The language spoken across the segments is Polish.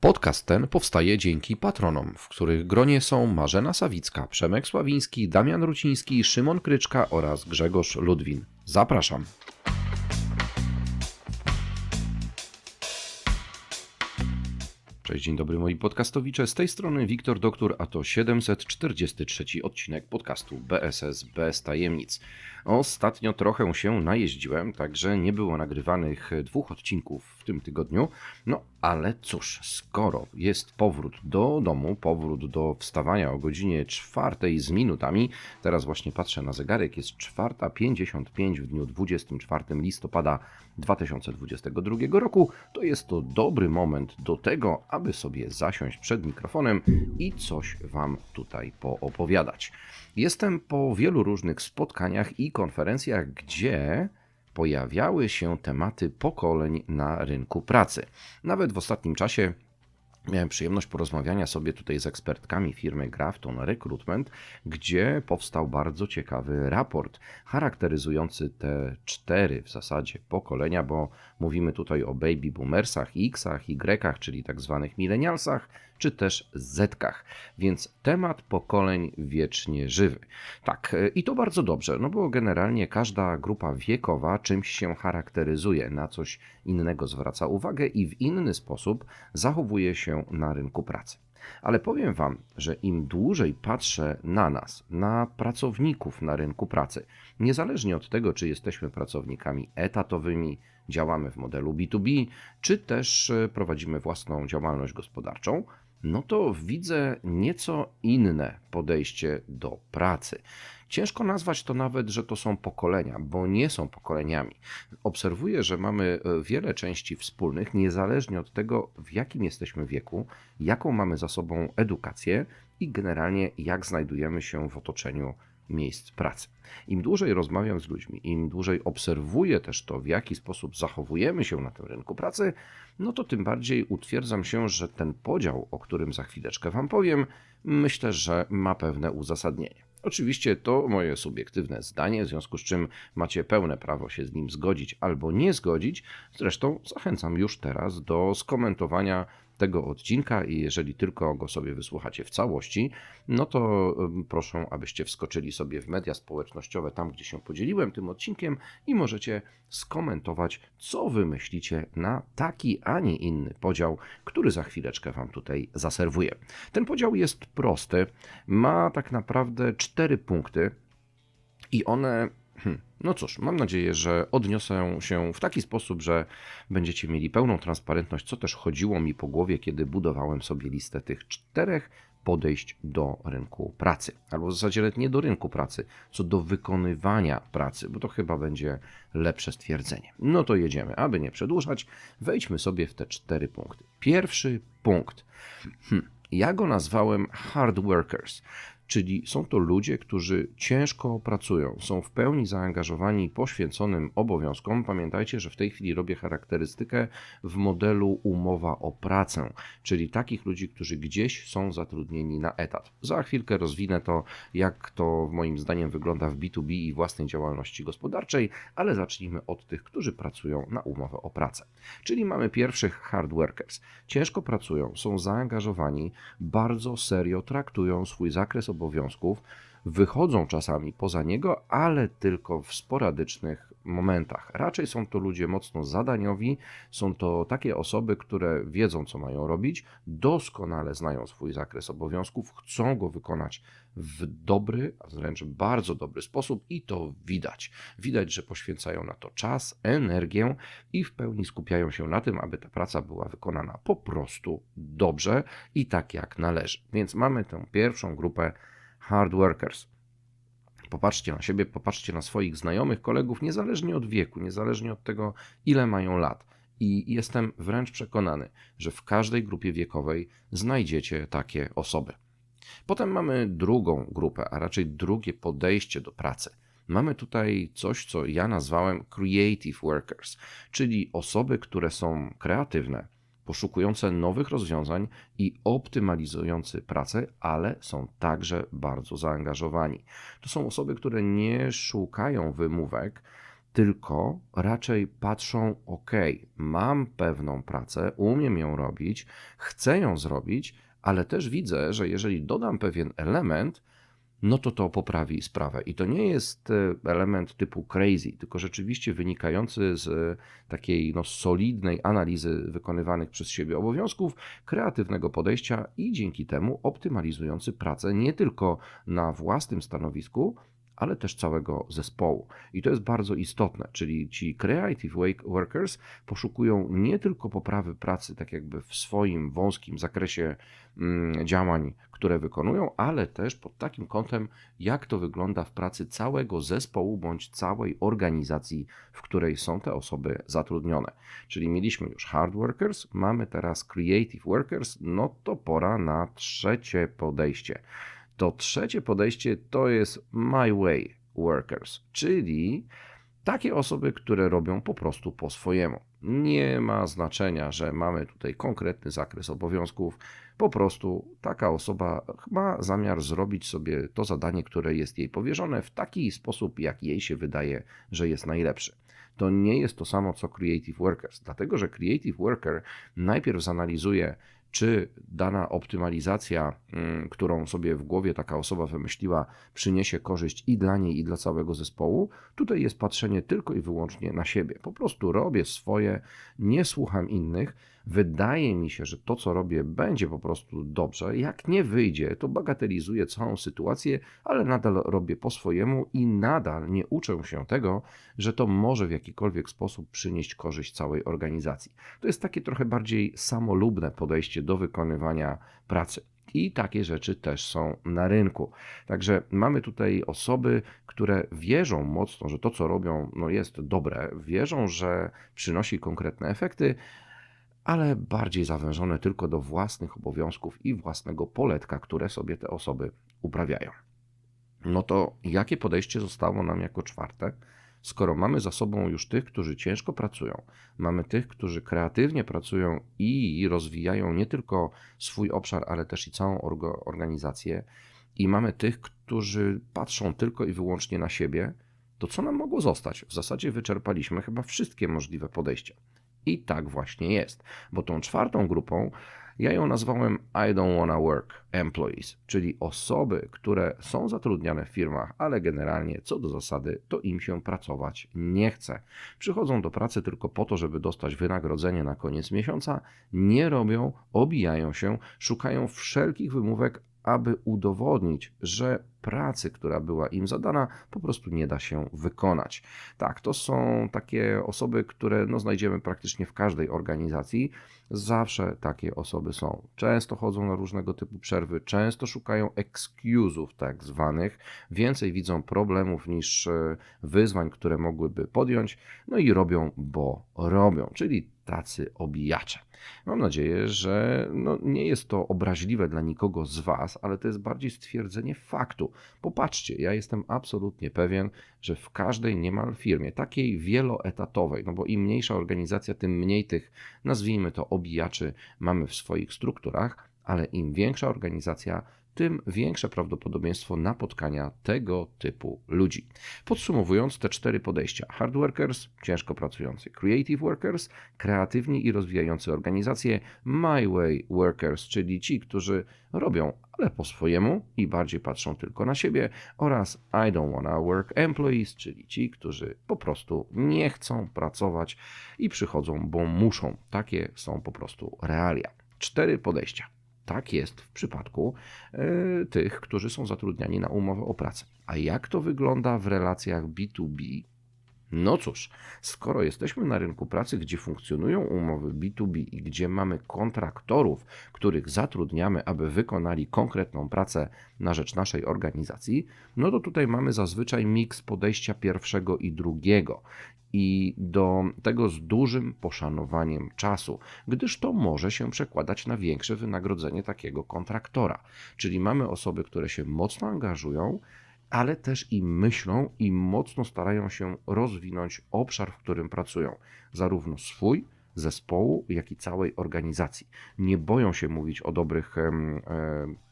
Podcast ten powstaje dzięki patronom, w których gronie są Marzena Sawicka, Przemek Sławiński, Damian Ruciński, Szymon Kryczka oraz Grzegorz Ludwin. Zapraszam. Cześć, dzień dobry moi podcastowicze. Z tej strony Wiktor Doktor, a to 743 odcinek podcastu BSS bez tajemnic. Ostatnio trochę się najeździłem, także nie było nagrywanych dwóch odcinków w tym tygodniu. No ale cóż, skoro jest powrót do domu, powrót do wstawania o godzinie czwartej z minutami, teraz właśnie patrzę na zegarek, jest 4.55 w dniu 24 listopada 2022 roku, to jest to dobry moment do tego, aby sobie zasiąść przed mikrofonem i coś Wam tutaj poopowiadać. Jestem po wielu różnych spotkaniach i konferencjach, gdzie pojawiały się tematy pokoleń na rynku pracy. Nawet w ostatnim czasie Miałem przyjemność porozmawiania sobie tutaj z ekspertkami firmy Grafton Recruitment, gdzie powstał bardzo ciekawy raport charakteryzujący te cztery w zasadzie pokolenia, bo mówimy tutaj o baby boomersach, Xach, Y, czyli tak zwanych milenialsach, czy też Zetkach. Więc temat pokoleń wiecznie żywy. Tak, i to bardzo dobrze, no bo generalnie każda grupa wiekowa czymś się charakteryzuje, na coś innego zwraca uwagę i w inny sposób zachowuje się na rynku pracy. Ale powiem Wam, że im dłużej patrzę na nas, na pracowników na rynku pracy, niezależnie od tego, czy jesteśmy pracownikami etatowymi, działamy w modelu B2B, czy też e, prowadzimy własną działalność gospodarczą, no to widzę nieco inne podejście do pracy. Ciężko nazwać to nawet, że to są pokolenia, bo nie są pokoleniami. Obserwuję, że mamy e, wiele części wspólnych, niezależnie od tego, w jakim jesteśmy wieku, jaką mamy za sobą edukację i generalnie jak znajdujemy się w otoczeniu miejsc pracy. Im dłużej rozmawiam z ludźmi, im dłużej obserwuję też to, w jaki sposób zachowujemy się na tym rynku pracy, no to tym bardziej utwierdzam się, że ten podział, o którym za chwileczkę Wam powiem, myślę, że ma pewne uzasadnienie. Oczywiście to moje subiektywne zdanie, w związku z czym macie pełne prawo się z nim zgodzić albo nie zgodzić. Zresztą zachęcam już teraz do skomentowania tego odcinka i jeżeli tylko go sobie wysłuchacie w całości, no to proszę, abyście wskoczyli sobie w media społecznościowe, tam gdzie się podzieliłem tym odcinkiem i możecie skomentować, co wy myślicie na taki, a nie inny podział, który za chwileczkę wam tutaj zaserwuję. Ten podział jest prosty, ma tak naprawdę cztery punkty i one Hmm. No cóż, mam nadzieję, że odniosę się w taki sposób, że będziecie mieli pełną transparentność, co też chodziło mi po głowie, kiedy budowałem sobie listę tych czterech podejść do rynku pracy. Albo w zasadzie nawet nie do rynku pracy, co do wykonywania pracy, bo to chyba będzie lepsze stwierdzenie. No to jedziemy. Aby nie przedłużać, wejdźmy sobie w te cztery punkty. Pierwszy punkt. Hmm. Ja go nazwałem hard workers, Czyli są to ludzie, którzy ciężko pracują, są w pełni zaangażowani poświęconym obowiązkom. Pamiętajcie, że w tej chwili robię charakterystykę w modelu umowa o pracę, czyli takich ludzi, którzy gdzieś są zatrudnieni na etat. Za chwilkę rozwinę to, jak to moim zdaniem wygląda w B2B i własnej działalności gospodarczej, ale zacznijmy od tych, którzy pracują na umowę o pracę. Czyli mamy pierwszych hard workers. Ciężko pracują, są zaangażowani, bardzo serio traktują swój zakres wychodzą czasami poza niego, ale tylko w sporadycznych momentach. Raczej są to ludzie mocno zadaniowi, są to takie osoby, które wiedzą, co mają robić, doskonale znają swój zakres obowiązków, chcą go wykonać w dobry, a wręcz bardzo dobry sposób i to widać. Widać, że poświęcają na to czas, energię i w pełni skupiają się na tym, aby ta praca była wykonana po prostu dobrze i tak jak należy. Więc mamy tę pierwszą grupę hard workers. Popatrzcie na siebie, popatrzcie na swoich znajomych, kolegów, niezależnie od wieku, niezależnie od tego, ile mają lat. I jestem wręcz przekonany, że w każdej grupie wiekowej znajdziecie takie osoby. Potem mamy drugą grupę, a raczej drugie podejście do pracy. Mamy tutaj coś, co ja nazwałem creative workers, czyli osoby, które są kreatywne, poszukujące nowych rozwiązań i optymalizujące pracę, ale są także bardzo zaangażowani. To są osoby, które nie szukają wymówek, tylko raczej patrzą: OK, mam pewną pracę, umiem ją robić, chcę ją zrobić, ale też widzę, że jeżeli dodam pewien element, no to to poprawi sprawę. I to nie jest e, element typu crazy, tylko rzeczywiście wynikający z takiej no, solidnej analizy wykonywanych przez siebie obowiązków, kreatywnego podejścia i dzięki temu optymalizujący pracę nie tylko na własnym stanowisku, ale też całego zespołu. I to jest bardzo istotne, czyli ci creative workers poszukują nie tylko poprawy pracy, tak jakby w swoim wąskim zakresie mm, działań, które wykonują, ale też pod takim kątem, jak to wygląda w pracy całego zespołu bądź całej organizacji, w której są te osoby zatrudnione. Czyli mieliśmy już hard workers, mamy teraz creative workers, no to pora na trzecie podejście. To trzecie podejście to jest My Way Workers, czyli takie osoby, które robią po prostu po swojemu. Nie ma znaczenia, że mamy tutaj konkretny zakres obowiązków. Po prostu taka osoba ma zamiar zrobić sobie to zadanie, które jest jej powierzone w taki sposób, jak jej się wydaje, że jest najlepszy. To nie jest to samo co Creative Workers, dlatego że Creative Worker najpierw zanalizuje czy dana optymalizacja, mm, którą sobie w głowie taka osoba wymyśliła, przyniesie korzyść i dla niej, i dla całego zespołu. Tutaj jest patrzenie tylko i wyłącznie na siebie. Po prostu robię swoje, nie słucham innych Wydaje mi się, że to, co robię, będzie po prostu dobrze. Jak nie wyjdzie, to bagatelizuję całą sytuację, ale nadal robię po swojemu i nadal nie uczę się tego, że to może w jakikolwiek sposób przynieść korzyść całej organizacji. To jest takie trochę bardziej samolubne podejście do wykonywania pracy. I takie rzeczy też są na rynku. Także mamy tutaj osoby, które wierzą mocno, że to, co robią, no jest dobre, wierzą, że przynosi konkretne efekty, ale bardziej zawężone tylko do własnych obowiązków i własnego poletka, które sobie te osoby uprawiają. No to jakie podejście zostało nam jako czwarte? Skoro mamy za sobą już tych, którzy ciężko pracują, mamy tych, którzy kreatywnie pracują i rozwijają nie tylko swój obszar, ale też i całą organizację, i mamy tych, którzy patrzą tylko i wyłącznie na siebie, to co nam mogło zostać? W zasadzie wyczerpaliśmy chyba wszystkie możliwe podejścia. I tak właśnie jest, bo tą czwartą grupą ja ją nazwałem I don't wanna work employees, czyli osoby, które są zatrudniane w firmach, ale generalnie co do zasady to im się pracować nie chce. Przychodzą do pracy tylko po to, żeby dostać wynagrodzenie na koniec miesiąca, nie robią, obijają się, szukają wszelkich wymówek, aby udowodnić, że pracy, która była im zadana, po prostu nie da się wykonać. Tak, to są takie osoby, które no, znajdziemy praktycznie w każdej organizacji. Zawsze takie osoby są. Często chodzą na różnego typu przerwy, często szukają excusów tak zwanych, więcej widzą problemów niż e, wyzwań, które mogłyby podjąć, no i robią, bo robią, czyli tacy obijacze. Mam nadzieję, że no, nie jest to obraźliwe dla nikogo z Was, ale to jest bardziej stwierdzenie faktu. Popatrzcie, ja jestem absolutnie pewien, że w każdej niemal firmie, takiej wieloetatowej, no bo im mniejsza organizacja, tym mniej tych, nazwijmy to, obijaczy mamy w swoich strukturach, ale im większa organizacja, tym większe prawdopodobieństwo napotkania tego typu ludzi. Podsumowując te cztery podejścia: hard workers, ciężko pracujący, creative workers, kreatywni i rozwijający organizacje, my way workers, czyli ci, którzy robią, ale po swojemu i bardziej patrzą tylko na siebie, oraz I don't wanna work employees, czyli ci, którzy po prostu nie chcą pracować i przychodzą, bo muszą. Takie są po prostu realia. Cztery podejścia. Tak jest w przypadku y, tych, którzy są zatrudniani na umowę o pracę. A jak to wygląda w relacjach B2B? No cóż, skoro jesteśmy na rynku pracy, gdzie funkcjonują umowy B2B i gdzie mamy kontraktorów, których zatrudniamy, aby wykonali konkretną pracę na rzecz naszej organizacji, no to tutaj mamy zazwyczaj miks podejścia pierwszego i drugiego i do tego z dużym poszanowaniem czasu, gdyż to może się przekładać na większe wynagrodzenie takiego kontraktora. Czyli mamy osoby, które się mocno angażują, ale też i myślą i mocno starają się rozwinąć obszar, w którym pracują, zarówno swój, zespołu, jak i całej organizacji. Nie boją się mówić o dobrych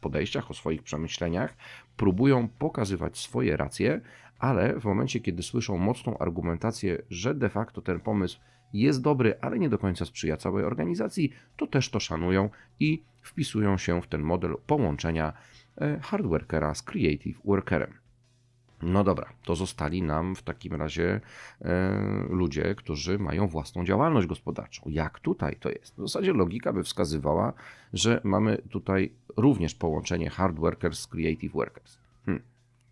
podejściach, o swoich przemyśleniach, próbują pokazywać swoje racje, ale w momencie, kiedy słyszą mocną argumentację, że de facto ten pomysł jest dobry, ale nie do końca sprzyja całej organizacji, to też to szanują i wpisują się w ten model połączenia e, hardworkera z creative workerem. No dobra, to zostali nam w takim razie e, ludzie, którzy mają własną działalność gospodarczą. Jak tutaj to jest? W zasadzie logika by wskazywała, że mamy tutaj również połączenie hard workers z creative workers. Hmm.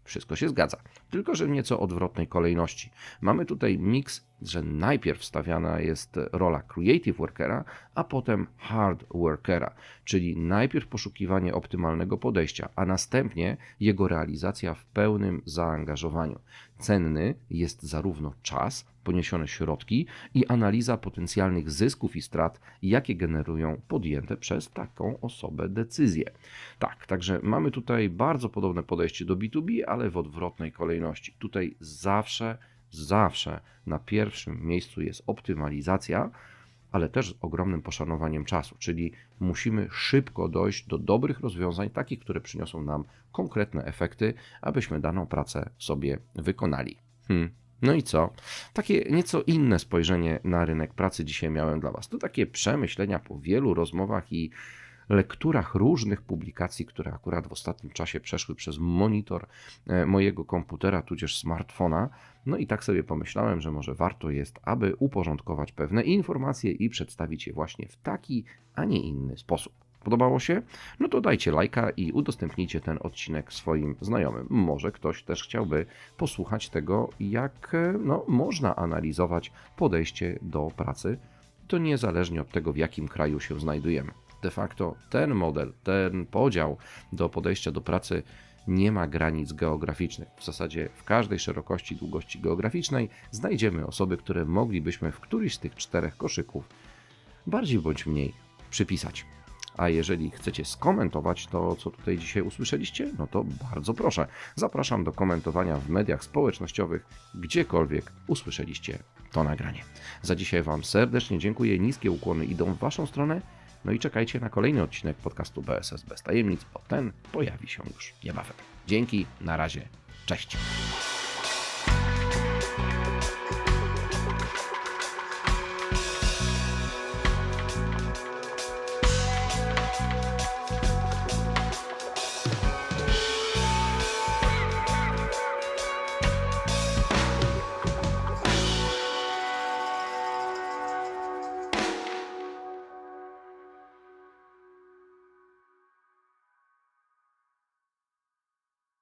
Wszystko się zgadza, tylko że w nieco odwrotnej kolejności. Mamy tutaj miks, że najpierw stawiana jest rola creative workera, a potem hard workera, czyli najpierw poszukiwanie optymalnego podejścia, a następnie jego realizacja w pełnym zaangażowaniu. Cenny jest zarówno czas, poniesione środki i analiza potencjalnych zysków i strat, jakie generują podjęte przez taką osobę decyzje. Tak, także mamy tutaj bardzo podobne podejście do B2B, ale w odwrotnej kolejności. Tutaj zawsze, zawsze na pierwszym miejscu jest optymalizacja, ale też z ogromnym poszanowaniem czasu, czyli musimy szybko dojść do dobrych rozwiązań, takich, które przyniosą nam konkretne efekty, abyśmy daną pracę sobie wykonali. Hmm. No i co? Takie nieco inne spojrzenie na rynek pracy dzisiaj miałem dla Was. To takie przemyślenia po wielu rozmowach i lekturach różnych publikacji, które akurat w ostatnim czasie przeszły przez monitor e, mojego komputera, tudzież smartfona. No i tak sobie pomyślałem, że może warto jest, aby uporządkować pewne informacje i przedstawić je właśnie w taki, a nie inny sposób. Podobało się? No to dajcie lajka i udostępnijcie ten odcinek swoim znajomym. Może ktoś też chciałby posłuchać tego, jak e, no, można analizować podejście do pracy, to niezależnie od tego, w jakim kraju się znajdujemy. De facto ten model, ten podział do podejścia do pracy nie ma granic geograficznych. W zasadzie w każdej szerokości, długości geograficznej znajdziemy osoby, które moglibyśmy w któryś z tych czterech koszyków bardziej bądź mniej przypisać. A jeżeli chcecie skomentować to, co tutaj dzisiaj usłyszeliście, no to bardzo proszę. Zapraszam do komentowania w mediach społecznościowych, gdziekolwiek usłyszeliście to nagranie. Za dzisiaj Wam serdecznie dziękuję. Niskie ukłony idą w Waszą stronę. No i czekajcie na kolejny odcinek podcastu BSS bez tajemnic, bo ten pojawi się już niebawem. Dzięki, na razie, cześć.